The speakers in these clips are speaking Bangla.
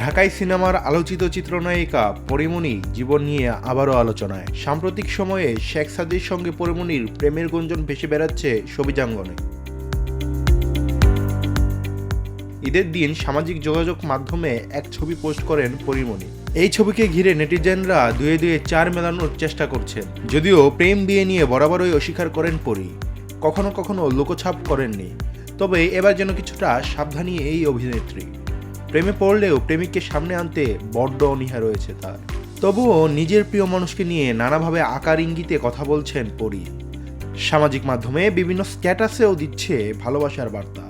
ঢাকাই সিনেমার আলোচিত চিত্রনায়িকা পরিমণি জীবন নিয়ে আবারও আলোচনায়। সাম্প্রতিক সময়ে শেখ সাদির সঙ্গে পরিমণির প্রেমের গুঞ্জন ভেসে বেড়াচ্ছে সবিজাঙ্গনে ঈদের দিন সামাজিক যোগাযোগ মাধ্যমে এক ছবি পোস্ট করেন পরিমণি। এই ছবিকে ঘিরে নেটিজেনরা দুয়ে দুয়ে চার মেলানোর চেষ্টা করছেন। যদিও প্রেম বিয়ে নিয়ে বরাবরই অস্বীকার করেন পরি। কখনো কখনো লোকছাপ করেননি। তবে এবার যেন কিছুটা সাবধানী এই অভিনেত্রী। প্রেমে পড়লেও প্রেমিককে সামনে আনতে বড্ড অনীহা রয়েছে তার। তবুও নিজের প্রিয় মানুষকে নিয়ে নানাভাবে আকার ইঙ্গিতে কথা বলছেন পরি। সামাজিক মাধ্যমে বিভিন্ন স্ট্যাটাসেও দিচ্ছে ভালোবাসার বার্তা।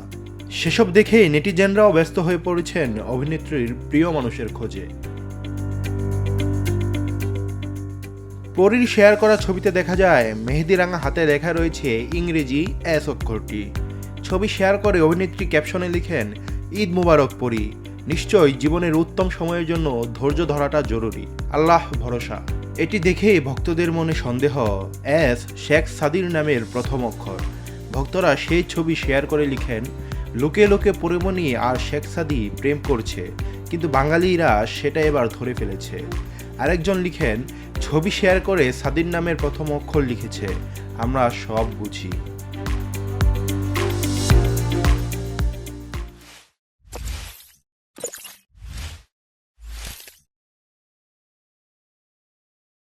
সেসব দেখে নেটিজেনরাও ব্যস্ত হয়ে পড়েছেন অভিনেত্রীর প্রিয় মানুষের খোঁজে। পরীর শেয়ার করা ছবিতে দেখা যায় মেহেদি রাঙা হাতে লেখা রয়েছে ইংরেজি এস অক্ষরটি। ছবি শেয়ার করে অভিনেত্রী ক্যাপশনে লিখেন, ঈদ মুবারক পরি। নিশ্চয়ই জীবনের উত্তম সময়ের জন্য ধৈর্য ধরাটা জরুরি। আল্লাহ ভরসা। এটি দেখেই ভক্তদের মনে সন্দেহ, এস শেখ সাদির নামের প্রথম অক্ষর। ভক্তরা সেই ছবি শেয়ার করে লিখেন, লোকে লোকে পরিমণি আর শেখ সাদি প্রেম করছে, কিন্তু বাঙালিরা সেটা এবার ধরে ফেলেছে। আরেকজন লিখেন, ছবি শেয়ার করে সাদির নামের প্রথম অক্ষর লিখেছে, আমরা সব বুঝি।